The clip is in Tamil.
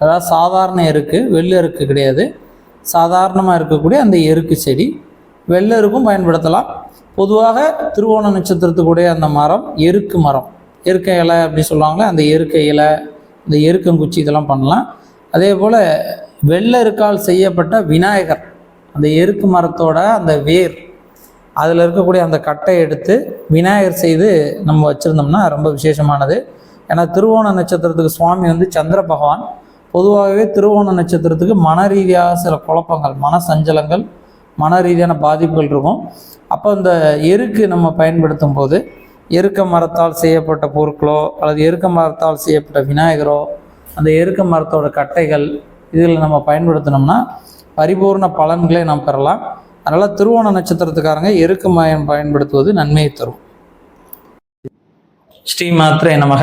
அதாவது சாதாரண எருக்கு வெள்ளை எருக்கு கிடையாது. சாதாரணமாக இருக்கக்கூடிய அந்த எருக்கு செடி. வெள்ளை எருக்கும் பயன்படுத்தலாம். பொதுவாக திருவோண நட்சத்திரத்துக்குடைய அந்த மரம் எருக்கு மரம். எருக்க இலை அப்படி சொல்லுவாங்களே அந்த எருக்க இலை இந்த எருக்கங்குச்சி இதெல்லாம் பண்ணலாம். அதே போல் வெள்ளருக்கால் செய்யப்பட்ட விநாயகர் அந்த எருக்கு மரத்தோட அந்த வேர் அதில் இருக்கக்கூடிய அந்த கட்டை எடுத்து விநாயகர் செய்து நம்ம வச்சுருந்தோம்னா ரொம்ப விசேஷமானது. ஏன்னா திருவோண நட்சத்திரத்துக்கு சுவாமி வந்து சந்திர பகவான் பொதுவாகவே திருவோண நட்சத்திரத்துக்கு மன ரீதியாக சில குழப்பங்கள் மன சஞ்சலங்கள் மன ரீதியான பாதிப்புகள் இருக்கும். அப்போ இந்த எருக்கு நம்ம பயன்படுத்தும் போது எருக்க மரத்தால் செய்யப்பட்ட பொருட்களோ அல்லது எருக்க மரத்தால் செய்யப்பட்ட விநாயகரோ அந்த எருக்க மரத்தோட கட்டைகள் இதில் நம்ம பயன்படுத்தினோம்னா பரிபூர்ண பலன்களை நாம் பெறலாம். அதனால் திருவோண நட்சத்திரத்துக்காரங்க எருக்கு மயம் பயன்படுத்துவது நன்மையை தரும். ஸ்ரீ மாத்திரை நமக.